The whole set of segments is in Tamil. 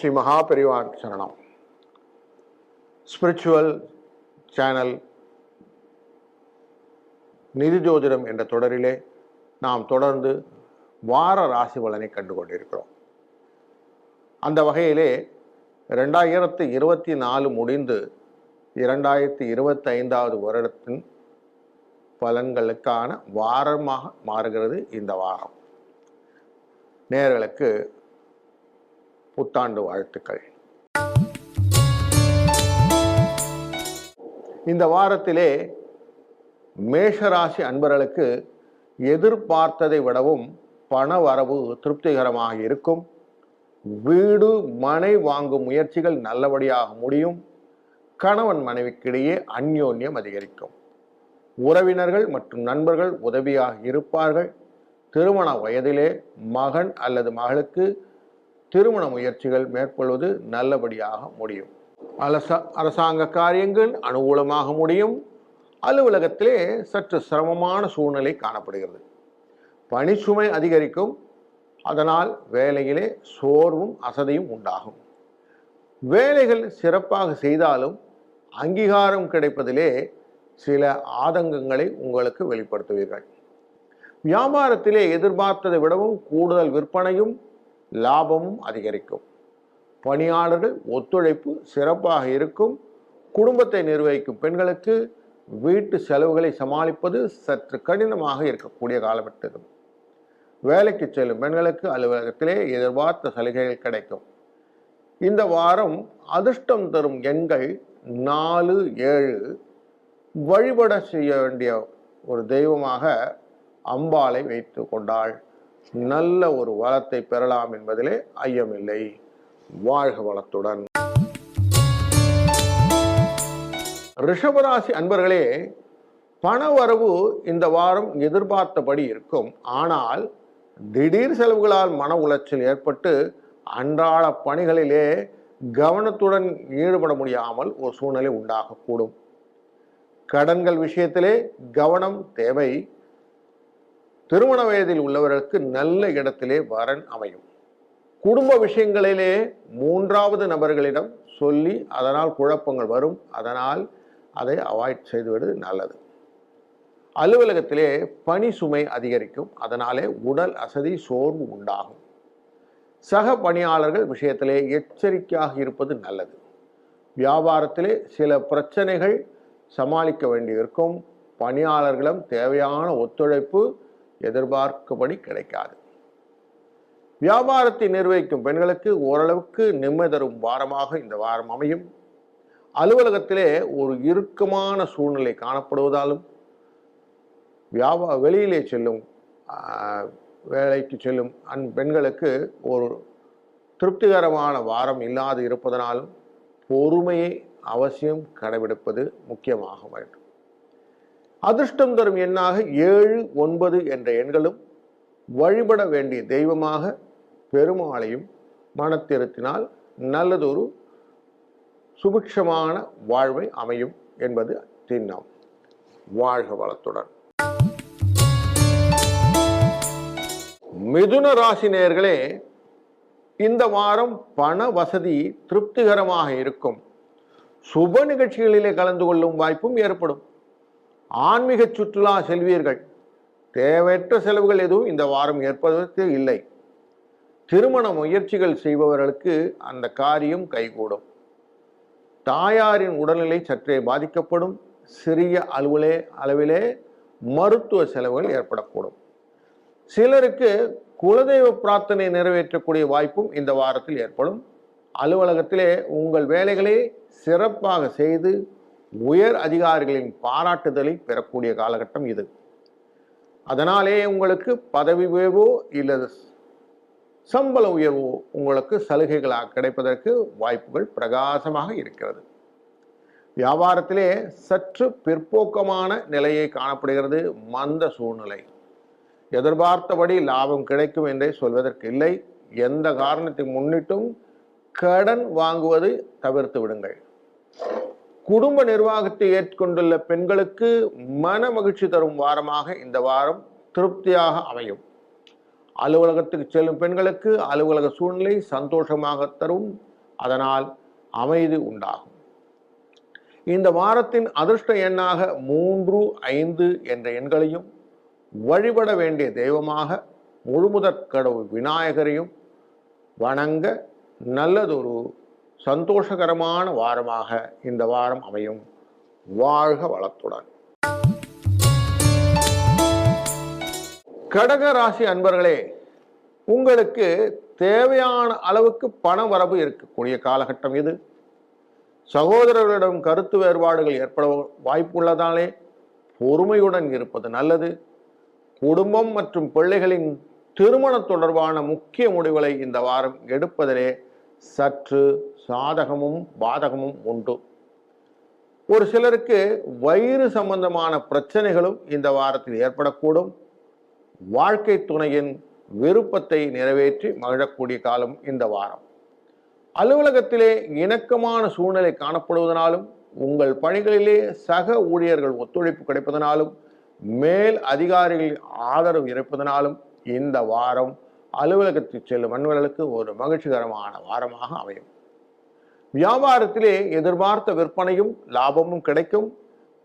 ஸ்ரீ மகாபெரிவான் சரணம். ஸ்பிரிச்சுவல் சேனல் நிதி ஜோதிடம் என்ற தொடரிலே நாம் தொடர்ந்து வார ராசி பலனை கண்டு கொண்டிருக்கிறோம் அந்த வகையிலே ரெண்டாயிரத்து இருபத்தி நாலு முடிந்து இரண்டாயிரத்தி இருபத்தைந்தாவது வருடத்தின் பலன்களுக்கான வாரமாக மாறுகிறது இந்த வாரம் நேர்களுக்கு புத்தாண்டு வாழ்த்துக்கள். இந்த வாரத்திலே மேஷராசி அன்பர்களுக்கு எதிர்பார்த்ததை விடவும் பண வரவு திருப்திகரமாக இருக்கும். வீடு மனை வாங்கும் முயற்சிகள் நல்லபடியாக முடியும். கணவன் மனைவிக்கிடையே அந்யோன்யம் அதிகரிக்கும். உறவினர்கள் மற்றும் நண்பர்கள் உதவியாக இருப்பார்கள். திருமண வயதிலே மகன் அல்லது மகளுக்கு திருமண முயற்சிகள் மேற்கொள்வது நல்லபடியாக முடியும். அரச அரசாங்க காரியங்கள் அனுகூலமாக முடியும். அலுவலகத்திலே சற்று சிரமமான சூழ்நிலை காணப்படுகிறது. பணிச்சுமை அதிகரிக்கும். அதனால் வேலையிலே சோர்வும் அசதியும் உண்டாகும். வேலைகள் சிறப்பாக செய்தாலும் அங்கீகாரம் கிடைப்பதிலே சில ஆதங்கங்களை உங்களுக்கு வெளிப்படுத்துவீர்கள். வியாபாரத்திலே எதிர்பார்த்ததை விடவும் கூடுதல் விற்பனையும் லாபமும் அதிகரிக்கும். பணியாளர்கள் ஒத்துழைப்பு சிறப்பாக இருக்கும். குடும்பத்தை நிர்வகிக்கும் பெண்களுக்கு வீட்டு செலவுகளை சமாளிப்பது சற்று கடினமாக இருக்கக்கூடிய காலகட்டம் வேலைக்கு செல்லும் பெண்களுக்கு அலுவலகத்திலே எதிர்பார்த்த சலுகைகள் கிடைக்கும். இந்த வாரம் அதிர்ஷ்டம் தரும் எண்கள் நாலு ஏழு. வழிபட செய்ய வேண்டிய ஒரு தெய்வமாக அம்பாளை வைத்து கொண்டாள். நல்ல ஒரு வளத்தை பெறலாம் என்பதிலே ஐயமில்லை. வாழ்க வளத்துடன். ரிஷபராசி அன்பர்களே பண வரவு இந்த வாரம் எதிர்பார்த்தபடி இருக்கும். ஆனால் திடீர் செலவுகளால் மன உளைச்சல் ஏற்பட்டு அன்றாட பணிகளிலே கவனத்துடன் ஈடுபட முடியாமல் ஒரு சூழ்நிலை உண்டாகக்கூடும். கடன்கள் விஷயத்திலே கவனம் தேவை. திருமண வயதில் உள்ளவர்களுக்கு நல்ல இடத்திலே வரன் அமையும். குடும்ப விஷயங்களிலே மூன்றாவது நபர்களிடம் சொல்லி அதனால் குழப்பங்கள் வரும். அதனால் அதை அவாய்ட் செய்துவிடுவது நல்லது. அலுவலகத்திலே பணி சுமை அதிகரிக்கும். அதனாலே உடல் அசதி சோர்வு உண்டாகும். சக பணியாளர்கள் விஷயத்திலே எச்சரிக்கையாக இருப்பது நல்லது. வியாபாரத்திலே சில பிரச்சனைகள் சமாளிக்க வேண்டியிருக்கும். பணியாளர்களிடம் தேவையான ஒத்துழைப்பு எதிர்பார்க்கபடி கிடைக்காது. வியாபாரத்தை நிர்வகிக்கும் பெண்களுக்கு ஓரளவுக்கு நிம்மதி தரும் வாரமாக இந்த வாரம் அமையும். அலுவலகத்திலே ஒரு இறுக்கமான சூழ்நிலை காணப்படுவதாலும் வியாபா வெளியிலே செல்லும் வேலைக்கு செல்லும் அன் பெண்களுக்கு ஒரு திருப்திகரமான வாரம் இல்லாது இருப்பதனாலும் பொறுமையை அவசியம் கடைபிடிப்பது முக்கியமாக வேண்டும். அதிர்ஷ்டம் தரும் எண்ணாக ஏழு ஒன்பது என்ற எண்களும் வழிபட வேண்டிய தெய்வமாக பெருமாளையும் மனத்திருத்தினால் நல்லதொரு சுபிக்ஷமான வாழ்வை அமையும் என்பது திண்ணம். வாழ்க வளத்துடன். மிதுன ராசினியர்களே இந்த வாரம் பண வசதி திருப்திகரமாக இருக்கும். சுப நிகழ்ச்சிகளிலே கலந்து கொள்ளும் வாய்ப்பும் ஏற்படும். ஆன்மீக சுற்றுலா செல்வீர்கள். தேவையற்ற செலவுகள் எதுவும் இந்த வாரம் ஏற்பதற்கு இல்லை. திருமண முயற்சிகள் செய்பவர்களுக்கு அந்த காரியம் கைகூடும். தாயாரின் உடல்நிலை சற்றே பாதிக்கப்படும். சிறிய அளவிலே அளவிலே மருத்துவ செலவுகள் ஏற்படக்கூடும். சிலருக்கு குலதெய்வ பிரார்த்தனை நிறைவேற்றக்கூடிய வாய்ப்பும் இந்த வாரத்தில் ஏற்படும். அலுவலகத்திலே உங்கள் வேலைகளை சிறப்பாக செய்து உயர் அதிகாரிகளின் பாராட்டுதலை பெறக்கூடிய காலகட்டம் இது. அதனாலே உங்களுக்கு பதவி உயர்வோ இல்லது சம்பள உயர்வோ உங்களுக்கு சலுகைகளாக கிடைப்பதற்கு வாய்ப்புகள் பிரகாசமாக இருக்கிறது. வியாபாரத்திலே சற்று பிற்போக்கமான நிலையை காணப்படுகிறது மந்த சூழ்நிலை. எதிர்பார்த்தபடி லாபம் கிடைக்கும் என்றே சொல்வதற்கு இல்லை. எந்த காரணத்தை முன்னிட்டும் கடன் வாங்குவதை தவிர்த்து விடுங்கள். குடும்ப நிர்வாகத்தை ஏற்றுக்கொண்டுள்ள பெண்களுக்கு மன மகிழ்ச்சி தரும் வாரமாக இந்த வாரம் திருப்தியாக அமையும். அலுவலகத்துக்கு செல்லும் பெண்களுக்கு அலுவலக சூழ்நிலை சந்தோஷமாக தரும். அதனால் அமைதி உண்டாகும். இந்த வாரத்தின் அதிர்ஷ்ட எண்ணாக மூன்று ஐந்து என்ற எண்களையும் வழிபட வேண்டிய தெய்வமாக முழுமுதற் கடவுள் விநாயகரையும் வணங்க நல்லதொரு சந்தோஷகரமான வாரமாக இந்த வாரம் அமையும். வாழ்க வளத்துடன். கடக ராசி அன்பர்களே உங்களுக்கு தேவையான அளவுக்கு பண வரவு இருக்கக்கூடிய காலகட்டம் இது. சகோதரர்களிடம் கருத்து வேறுபாடுகள் ஏற்பட வாய்ப்புள்ளதாலே பொறுமையுடன் இருப்பது நல்லது. குடும்பம் மற்றும் பிள்ளைகளின் திருமண தொடர்பான முக்கிய முடிவுகளை இந்த வாரம் எடுப்பதிலே சற்று சாதகமும் பாதகமும் உண்டு. ஒரு சிலருக்கு வயிறு சம்பந்தமான பிரச்சனைகளும் இந்த வாரத்தில் ஏற்படக்கூடும். வாழ்க்கை துணையின் விருப்பத்தை நிறைவேற்றி மகிழக்கூடிய காலம் இந்த வாரம். அலுவலகத்திலே இணக்கமான சூழ்நிலை காணப்படுவதனாலும் உங்கள் பணிகளிலே சக ஊழியர்கள் ஒத்துழைப்பு கிடைப்பதனாலும் மேல் அதிகாரிகள் ஆதரவு இருப்பதனாலும் இந்த வாரம் அலுவலகத்தில் செல்லும் அன்பர்களுக்கு ஒரு மகிழ்ச்சிகரமான வாரமாக அமையும். வியாபாரத்திலே எதிர்பார்த்த விற்பனையும் லாபமும் கிடைக்கும்.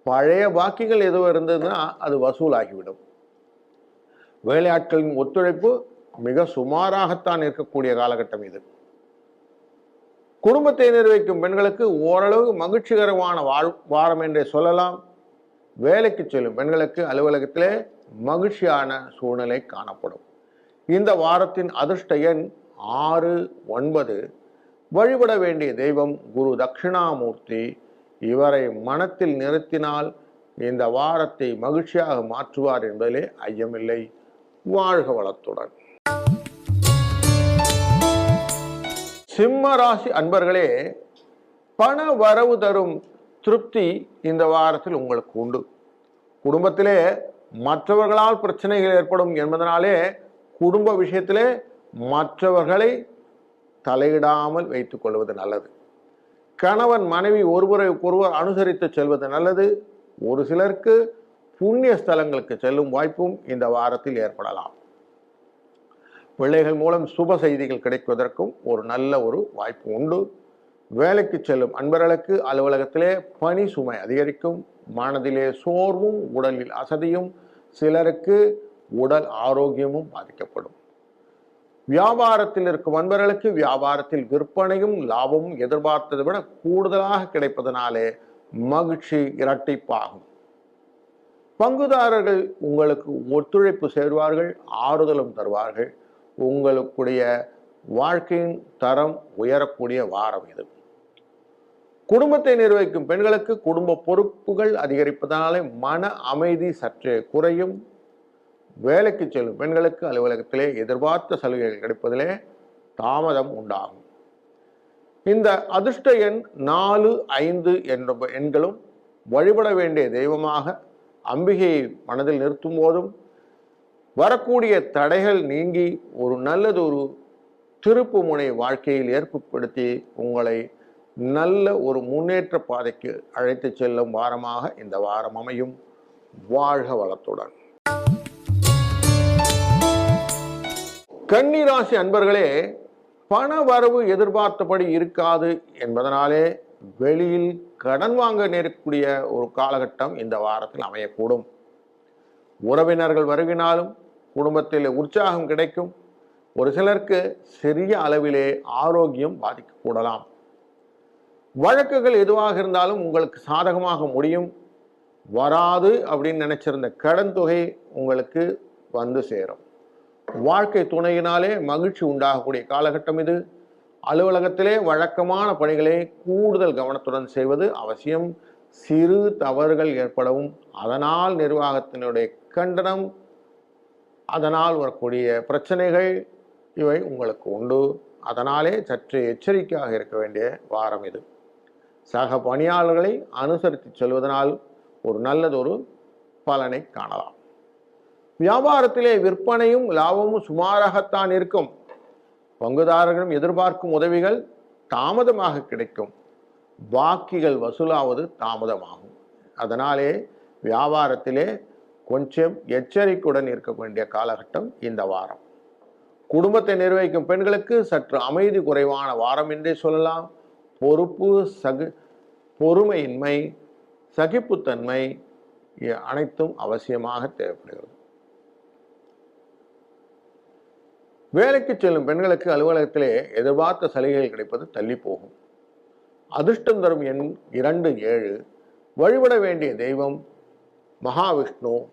பழைய பாக்கிகள் எதுவும் இருந்ததுன்னா அது வசூலாகிவிடும். வேலையாட்களின் ஒத்துழைப்பு மிக சுமாராகத்தான் இருக்கக்கூடிய காலகட்டம் இது. குடும்பத்தை நிர்வகிக்கும் பெண்களுக்கு ஓரளவு மகிழ்ச்சிகரமான வாழ் வாரம் என்றே சொல்லலாம். வேலைக்கு செல்லும் பெண்களுக்கு அலுவலகத்திலே மகிழ்ச்சியான சூழ்நிலை காணப்படும். இந்த வாரத்தின் அதிர்ஷ்ட எண் ஆறு ஒன்பது வழிபட வேண்டிய தெய்வம் குரு தட்சிணாமூர்த்தி. இவரை மனத்தில் நிறுத்தினால் இந்த வாரத்தை மகிழ்ச்சியாக மாற்றுவார் என்பதிலே ஐயமில்லை. வாழ்க வளத்துடன். சிம்ம ராசி அன்பர்களே பண வரவு தரும் திருப்தி இந்த வாரத்தில் உங்களுக்கு உண்டு. குடும்பத்திலே மற்றவர்களால் பிரச்சனைகள் ஏற்படும் என்பதனாலே குடும்ப விஷயத்திலே மற்றவர்களை தலையிடாமல் வைத்துக் கொள்வது நல்லது. கணவன் மனைவி ஒருவரை ஒருவர் அனுசரித்து செல்வது நல்லது. ஒரு சிலருக்கு புண்ணிய ஸ்தலங்களுக்கு செல்லும் வாய்ப்பும் இந்த வாரத்தில் ஏற்படலாம். பிள்ளைகள் மூலம் சுப செய்திகள் கிடைப்பதற்கும் ஒரு நல்ல ஒரு வாய்ப்பு உண்டு. வேலைக்கு செல்லும் அன்பர்களுக்கு அலுவலகத்திலே பணி சுமை அதிகரிக்கும். மனதிலே சோர்வும் உடலில் அசதியும் சிலருக்கு உடல் ஆரோக்கியமும் பாதிக்கப்படும். வியாபாரத்தில் இருக்கும் அன்பர்களுக்கு வியாபாரத்தில் விற்பனையும் லாபமும் எதிர்பார்த்ததை விட கூடுதலாக கிடைப்பதனாலே மகிழ்ச்சி இரட்டிப்பாகும். பங்குதாரர்கள் உங்களுக்கு ஒத்துழைப்பு சேர்வார்கள் ஆறுதலும் தருவார்கள். உங்களுடைய வாழ்க்கையின் தரம் உயரக்கூடிய வாரம் இது. குடும்பத்தை நிர்வகிக்கும் பெண்களுக்கு குடும்ப பொறுப்புகள் அதிகரிப்பதனாலே மன அமைதி சற்றே குறையும். வேலைக்கு செல்லும் பெண்களுக்கு அலுவலகத்திலே எதிர்பார்த்த சலுகைகள் கிடைப்பதிலே தாமதம் உண்டாகும். இந்த அதிர்ஷ்ட எண் நாலு ஐந்து என்ற எண்களும் வழிபட வேண்டிய தெய்வமாக அம்பிகையை மனதில் நிறுத்தும் போதும் வரக்கூடிய தடைகள் நீங்கி ஒரு நல்லது ஒரு திருப்பு முனை வாழ்க்கையில் ஏற்படுத்தி உங்களை நல்ல ஒரு முன்னேற்ற பாதைக்கு அழைத்து செல்லும் வாரமாக இந்த வாரம் அமையும். வாழ்க வளத்துடன். கன்னிராசி அன்பர்களே பண வரவு எதிர்பார்த்தபடி இருக்காது என்பதனாலே வெளியில் கடன் வாங்க நேரக்கூடிய ஒரு காலகட்டம் இந்த வாரத்தில் அமையக்கூடும். உறவினர்கள் வருகினாலும் குடும்பத்தில் உற்சாகம் கிடைக்கும். ஒரு சிலருக்கு சிறிய அளவிலே ஆரோக்கியம் பாதிக்கக்கூடலாம் வழக்குகள் எதுவாக இருந்தாலும் உங்களுக்கு சாதகமாக முடியும். வராது அப்படின்னு நினச்சிருந்த கடன் தொகை உங்களுக்கு வந்து சேரும். வாழ்க்கை துணையினாலே மகிழ்ச்சி உண்டாகக்கூடிய காலகட்டம் இது. அலுவலகத்திலே வழக்கமான பணிகளை கூடுதல் கவனத்துடன் செய்வது அவசியம். சிறு தவறுகள் ஏற்படவும் அதனால் நிர்வாகத்தினுடைய கண்டனம் அதனால் வரக்கூடிய பிரச்சனைகள் இவை உங்களுக்கு உண்டு. அதனாலே சற்று எச்சரிக்கையாக இருக்க வேண்டிய வாரம் இது. சக பணியாளர்களை அனுசரித்து செல்வதனால் ஒரு நல்லதொரு பலனை காணலாம். வியாபாரத்திலே விற்பனையும் லாபமும் சுமாராகத்தான் இருக்கும். பங்குதாரர்களும் எதிர்பார்க்கும் உதவிகள் தாமதமாக கிடைக்கும். பாக்கிகள் வசூலாவது தாமதமாகும். அதனாலே வியாபாரத்திலே கொஞ்சம் எச்சரிக்கையுடன் இருக்க வேண்டிய காலகட்டம் இந்த வாரம். குடும்பத்தை நிர்வகிக்கும் பெண்களுக்கு சற்று அமைதி குறைவான வாரம் என்றே சொல்லலாம். பொறுப்பு சகு பொறுமையின்மை சகிப்புத்தன்மை அனைத்தும் அவசியமாக தேவைப்படுகிறது. வேலைக்கு செல்லும் பெண்களுக்கு அலுவலகத்திலே எதிர்பார்த்த சலுகைகள் கிடைப்பது தள்ளி போகும். அதிர்ஷ்டம் தரும் எண் இரண்டு ஏழு. வழிபட வேண்டிய தெய்வம் மகாவிஷ்ணு.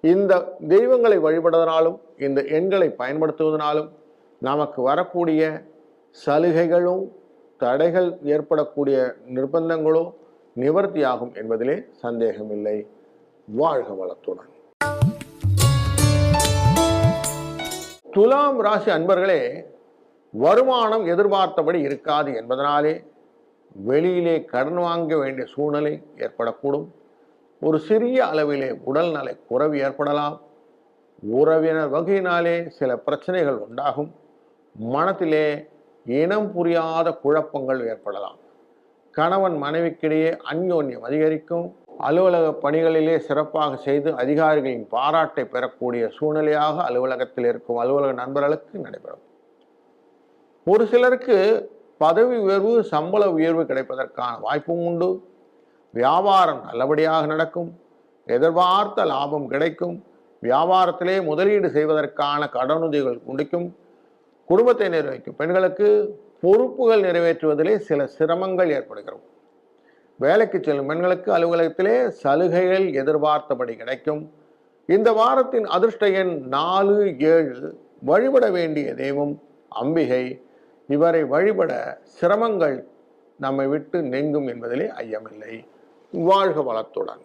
இந்த தெய்வங்களை வழிபடுவதனாலும் இந்த எண்களை பயன்படுத்துவதனாலும் நமக்கு வரக்கூடிய சலுகைகளும் தடைகள் ஏற்படக்கூடிய நிர்பந்தங்களும் நிவர்த்தியாகும் என்பதிலே சந்தேகமில்லை. வாழ்க வளத்துடன். துலாம் ராசி அன்பர்களே வருமானம் எதிர்பார்த்தபடி இருக்காது என்பதனாலே வெளியிலே கடன் வாங்க வேண்டிய சூழ்நிலை ஏற்படக்கூடும். ஒரு சிறிய அளவிலே உடல்நலை குறைவு ஏற்படலாம். உறவினர் வகையினாலே சில பிரச்சனைகள் உண்டாகும். மனத்திலே இனம் புரியாத குழப்பங்கள் ஏற்படலாம். கணவன் மனைவிக்கிடையே அந்யோன்யம் அதிகரிக்கும். அலுவலக பணிகளிலே சிறப்பாக செய்து அதிகாரிகளின் பாராட்டை பெறக்கூடிய சூழ்நிலையாக அலுவலகத்தில் இருக்கும் அலுவலக நண்பர்களுக்கு நடைபெறும். ஒரு சிலருக்கு பதவி உயர்வு சம்பள உயர்வு கிடைப்பதற்கான வாய்ப்பும் உண்டு. வியாபாரம் நல்லபடியாக நடக்கும். எதிர்பார்த்த லாபம் கிடைக்கும். வியாபாரத்திலே முதலீடு செய்வதற்கான கடனுதவிகள் குடிக்கும். குடும்பத்தை நிர்வகிக்கும் பெண்களுக்கு பொறுப்புகள் நிறைவேற்றுவதிலே சில சிரமங்கள் ஏற்படுகிறது. வேலைக்கு செல்லும் பெண்களுக்கு அலுவலகத்திலே சலுகைகள் எதிர்பார்த்தபடி கிடைக்கும். இந்த வாரத்தின் அதிர்ஷ்ட எண் நாலு ஏழு வழிபட வேண்டிய தெய்வம் அம்பிகை. இவரை வழிபட சிரமங்கள் நம்மை விட்டு நீங்கும் என்பதிலே ஐயமில்லை. வாழ்க வளத்துடன்.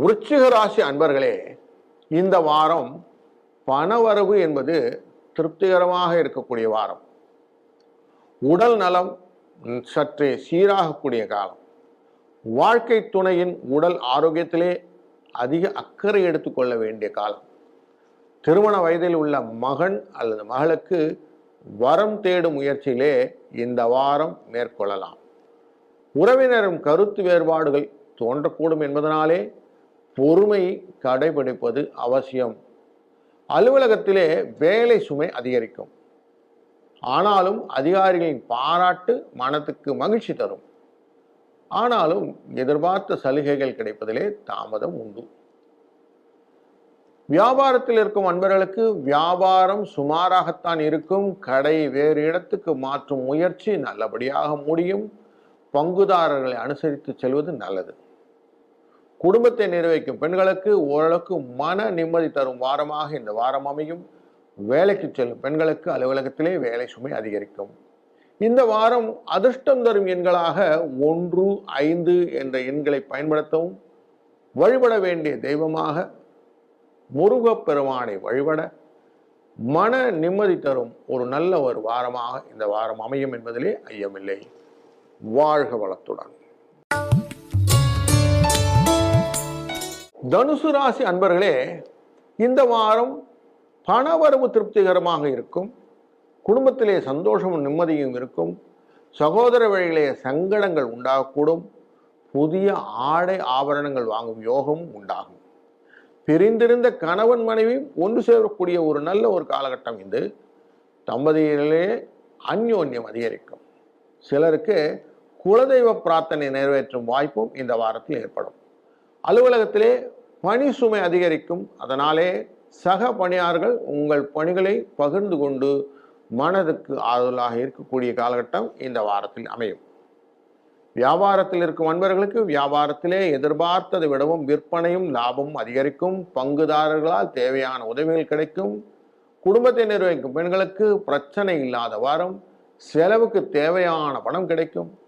விருச்சிக ராசி அன்பர்களே இந்த வாரம் பணவரவு என்பது திருப்திகரமாக இருக்கக்கூடிய வாரம். உடல் நலம் சற்றே சீராகக்கூடிய காலம். வாழ்க்கை துணையின் உடல் ஆரோக்கியத்திலே அதிக அக்கறை எடுத்துக்கொள்ள வேண்டிய காலம். திருமண வயதில் உள்ள மகன் அல்லது மகளுக்கு வரம் தேடும் முயற்சியிலே இந்த வாரம் மேற்கொள்ளலாம். உறவினரும் கருத்து வேறுபாடுகள் தோன்றக்கூடும் என்பதனாலே பொறுமை கடைபிடிப்பது அவசியம். அலுவலகத்திலே வேலை சுமை அதிகரிக்கும். ஆனாலும் அதிகாரிகளின் பாராட்டு மனத்துக்கு மகிழ்ச்சி தரும். ஆனாலும் எதிர்பார்த்த சலுகைகள் கிடைப்பதிலே தாமதம் உண்டு. வியாபாரத்தில் இருக்கும் அன்பர்களுக்கு வியாபாரம் சுமாராகத்தான் இருக்கும். கடை வேறு இடத்துக்கு மாற்றும் முயற்சி நல்லபடியாக முடியும். பங்குதாரர்களை அனுசரித்து செல்வது நல்லது. குடும்பத்தை நிர்வகிக்கும் பெண்களுக்கு ஓரளவுக்கு மன நிம்மதி தரும் வாரமாக இந்த வாரம் அமையும். வேலைக்கு செல்லும் பெண்களுக்கு அலுவலகத்திலே வேலை சுமை அதிகரிக்கும். இந்த வாரம் அதிர்ஷ்டம் தரும் எண்களாக ஒன்று ஐந்து என்ற எண்களை பயன்படுத்தவும். வழிபட வேண்டிய தெய்வமாக முருகப் பெருமானை வழிபட மன நிம்மதி தரும் ஒரு நல்ல ஒரு வாரமாக இந்த வாரம் அமையும் என்பதிலே ஐயமில்லை. வாழ்க வளத்துடன். தனுசு ராசி அன்பர்களே இந்த வாரம் பணவரவு திருப்திகரமாக இருக்கும். குடும்பத்திலே சந்தோஷமும் நிம்மதியும் இருக்கும். சகோதர வழியிலே சங்கடங்கள் உண்டாகக்கூடும். புதிய ஆடை ஆபரணங்கள் வாங்கும் யோகமும் உண்டாகும். பிரிந்திருந்த கணவன் மனைவி ஒன்று சேரக்கூடிய ஒரு நல்ல ஒரு காலகட்டம் இது. தம்பதியிலே அந்யோன்யம் அதிகரிக்கும். சிலருக்கு குலதெய்வ பிரார்த்தனை நிறைவேற்றும் வாய்ப்பும் இந்த வாரத்தில் ஏற்படும். அலுவலகத்திலே பணி சுமை அதிகரிக்கும். அதனாலே சக பணியாளர்கள் உங்கள் பணிகளை பகிர்ந்து கொண்டு மனதுக்கு ஆறுதலாக இருக்கக்கூடிய காலகட்டம் இந்த வாரத்தில் அமையும். வியாபாரத்தில் இருக்கும் அன்பர்களுக்கு வியாபாரத்திலே எதிர்பார்த்ததை விடவும் விற்பனையும் லாபமும் அதிகரிக்கும். பங்குதாரர்களால் தேவையான உதவிகள் கிடைக்கும். குடும்பத்தை நிர்வகிக்கும் பெண்களுக்கு பிரச்சனை இல்லாத வாரம் செலவுக்கு தேவையான பணம் கிடைக்கும்.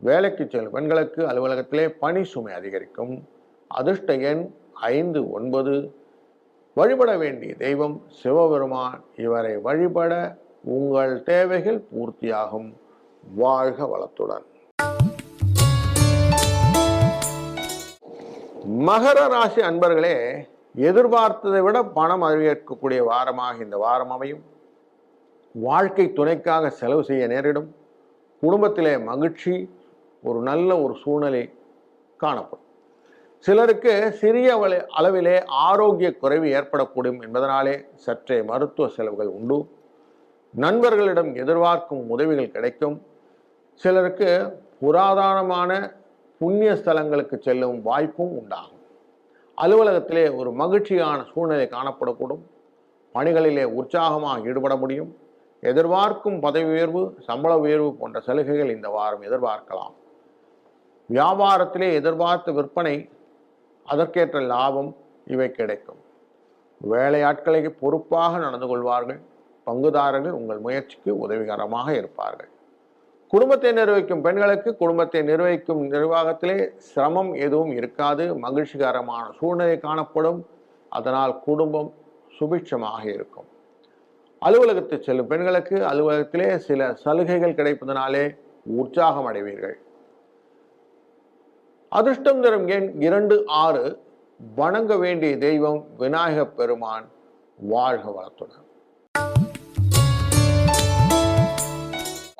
வேலைக்கு செல்லும் பெண்களுக்கு அலுவலகத்திலே பணி சுமை அதிகரிக்கும். அதிர்ஷ்ட எண் ஐந்து ஒன்பது வழிபட வேண்டிய தெய்வம் சிவபெருமான். இவரை வழிபட உங்கள் தேவைகள் பூர்த்தியாகும். வாழ்க வளத்துடன். மகர ராசி அன்பர்களே எதிர்பார்த்ததை விட பணம் அதிகரிக்கக்கூடிய வாரமாக இந்த வாரம் அமையும். வாழ்க்கை துணைக்காக செலவு செய்ய நேரிடும். குடும்பத்திலே மகிழ்ச்சி ஒரு நல்ல ஒரு சூழ்நிலை காணப்படும். சிலருக்கு சிறிய வள- அளவிலே ஆரோக்கிய குறைவு ஏற்படக்கூடும் என்பதனாலே சற்றே மருத்துவ செலவுகள் உண்டு. நண்பர்களிடம் எதிர்பார்க்கும் உதவிகள் கிடைக்கும். சிலருக்கு புராதானமான புண்ணிய ஸ்தலங்களுக்கு செல்லும் வாய்ப்பும் உண்டாகும். அலுவலகத்திலே ஒரு மகிழ்ச்சியான சூழ்நிலை காணப்படக்கூடும். பணிகளிலே உற்சாகமாக ஈடுபட முடியும். எதிர்பார்க்கும் பதவி உயர்வு சம்பள உயர்வு போன்ற சலுகைகள் இந்த வாரம் எதிர்பார்க்கலாம். வியாபாரத்திலே எதிர்பார்த்த விற்பனை அதற்கேற்ற லாபம் இவை கிடைக்கும். வேலையாட்களை பொறுப்பாக நடந்து கொள்வார்கள். பங்குதாரர்கள் உங்கள் முயற்சிக்கு உதவிகரமாக இருப்பார்கள். குடும்பத்தை நிர்வகிக்கும் பெண்களுக்கு குடும்பத்தை நிர்வகிக்கும் நிர்வாகத்திலே சிரமம் எதுவும் இருக்காது. மகிழ்ச்சிகரமான சூழ்நிலை காணப்படும். அதனால் குடும்பம் சுபிட்சமாக இருக்கும். அலுவலகத்தில் செல்லும் பெண்களுக்கு அலுவலகத்திலே சில சலுகைகள் கிடைப்பதனாலே உற்சாகம் அடைவீர்கள். அதிர்ஷ்டம் தரும் எண் இரண்டு ஆறு. வணங்க வேண்டிய தெய்வம் விநாயகப் பெருமான். வாழ்க வளத்துடன்.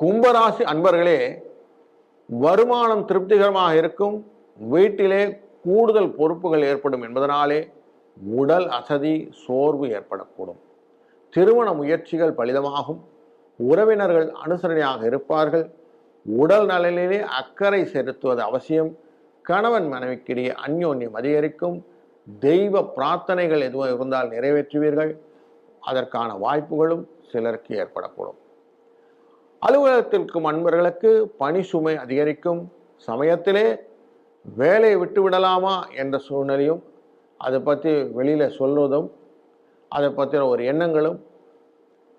கும்பராசி அன்பர்களே வருமானம் திருப்திகரமாக இருக்கும். வீட்டிலே கூடுதல் பொறுப்புகள் ஏற்படும் என்பதனாலே உடல் அசதி சோர்வு ஏற்படக்கூடும். திருமண முயற்சிகள் பலிதமாகும். உறவினர்கள் அனுசரணையாக இருப்பார்கள். உடல் நலனிலே அக்கறை செலுத்துவது அவசியம். கணவன் மனைவிக்கிடையே அந்யோன்யம் அதிகரிக்கும். தெய்வ பிரார்த்தனைகள் எதுவும் இருந்தால் நிறைவேற்றுவீர்கள். அதற்கான வாய்ப்புகளும் சிலருக்கு ஏற்படக்கூடும். அலுவலகத்திற்கும் அன்பர்களுக்கு பணி சுமை அதிகரிக்கும். சமயத்திலே வேலையை விட்டு விடலாமா என்ற சூழ்நிலையும் அதை பற்றி வெளியில் சொல்வதும் அதை பற்றின ஒரு எண்ணங்களும்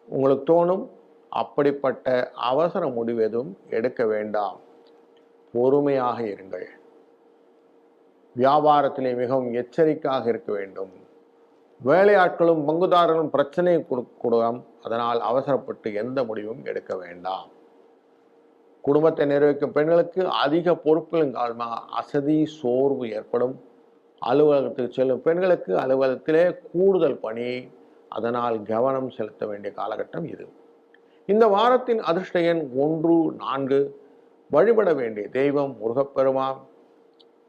உங்களுக்கு தோணும். அப்படிப்பட்ட அவசர முடிவு எதுவும் எடுக்க வேண்டாம். பொறுமையாக இருங்கள். வியாபாரத்திலே மிகவும் எச்சரிக்கையாக இருக்க வேண்டும். வேலையாட்களும் பங்குதாரர்களும் பிரச்சனையை கொடுக்கூடாம் அதனால் அவசரப்பட்டு எந்த முடிவும் எடுக்க வேண்டாம். குடும்பத்தை நிர்வகிக்கும் பெண்களுக்கு அதிக பொறுப்புகளின் காரணமாக அசதி சோர்வு ஏற்படும். அலுவலகத்துக்கு செல்லும் பெண்களுக்கு அலுவலகத்திலே கூடுதல் பணி அதனால் கவனம் செலுத்த வேண்டிய காலகட்டம் இது. இந்த வாரத்தின் அதிர்ஷ்ட எண் ஒன்று நான்கு. வழிபட வேண்டிய தெய்வம் முருகப்பெருமான்.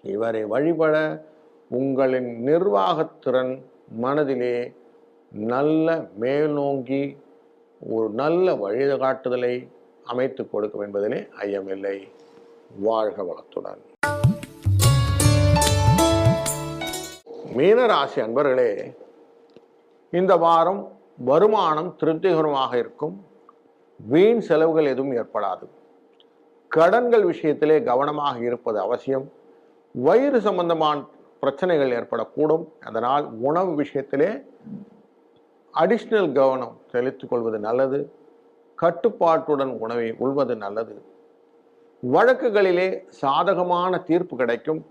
இவரை வழிபட உங்களின் நிர்வாகத்திறன் மனதிலே நல்ல மேல்நோங்கி ஒரு நல்ல வழிகாட்டுதலை அமைத்து கொடுக்கும் என்பதிலே ஐயமில்லை. வாழ்க வளத்துடன். மீனராசி அன்பர்களே இந்த வாரம் வருமானம் திருப்திகரமாக இருக்கும். வீண் செலவுகள் எதுவும் ஏற்படாது. கடன்கள் விஷயத்திலே கவனமாக இருப்பது அவசியம். வயிறு சம்பந்தமான பிரச்சனைகள் ஏற்படக்கூடும். அதனால் உணவு விஷயத்திலே அடிஷ்னல் கவனம் செலுத்திக் கொள்வது நல்லது. கட்டுப்பாட்டுடன் உணவை உள்வது நல்லது. வழக்குகளிலே சாதகமான தீர்ப்பு கிடைக்கும்.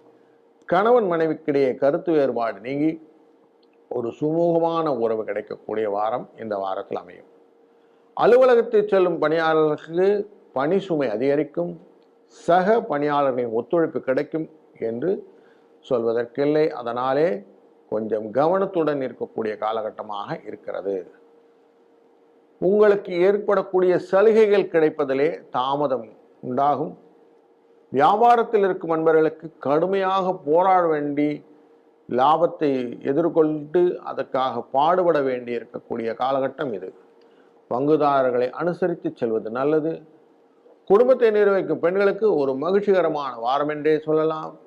கணவன் மனைவிக்கிடையே கருத்து வேறுபாடு நீங்கி ஒரு சுமூகமான உறவு கிடைக்கக்கூடிய வாரம் இந்த வாரத்தில் அமையும். அலுவலகத்தில் செல்லும் பணியாளர்களுக்கு பணி சுமை அதிகரிக்கும். சக பணியாளர்களின் ஒத்துழைப்பு கிடைக்கும். என்று சொல்வதற்கில்லை. அதனாலே கொஞ்சம் கவனத்துடன் இருக்கக்கூடிய காலகட்டமாக இருக்கிறது. உங்களுக்கு ஏற்படக்கூடிய சலுகைகள் கிடைப்பதிலே தாமதம் உண்டாகும். வியாபாரத்தில் இருக்கும் நண்பர்களுக்கு கடுமையாக போராட வேண்டி லாபத்தை எதிர்கொண்டு அதற்காக பாடுபட வேண்டி இருக்கக்கூடிய காலகட்டம் இது. பங்குதாரர்களை அனுசரித்து செல்வது நல்லது. குடும்பத்தை நிர்வகிக்கும் பெண்களுக்கு ஒரு மகிழ்ச்சிகரமான வாரம் என்றே சொல்லலாம்.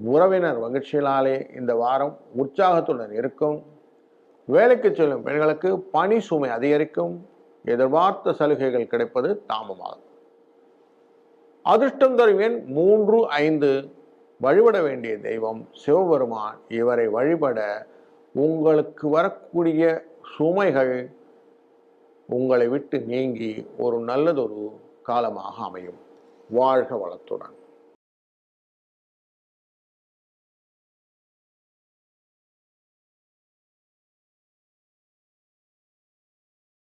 உறவினர் மகிழ்ச்சியினாலே இந்த வாரம் உற்சாகத்துடன் இருக்கும். வேலைக்கு செல்லும் பெண்களுக்கு பணி சுமை அதிகரிக்கும். எதிர்பார்த்த சலுகைகள் கிடைப்பது தாமமாகும் அதிர்ஷ்டம் தரும் எண் மூன்று ஐந்து. வழிபட வேண்டிய தெய்வம் சிவபெருமான். இவரை வழிபட உங்களுக்கு வரக்கூடிய சுமைகள் உங்களை விட்டு நீங்கி ஒரு நல்லதொரு காலமாக அமையும். வாழ்க வளத்துடன்.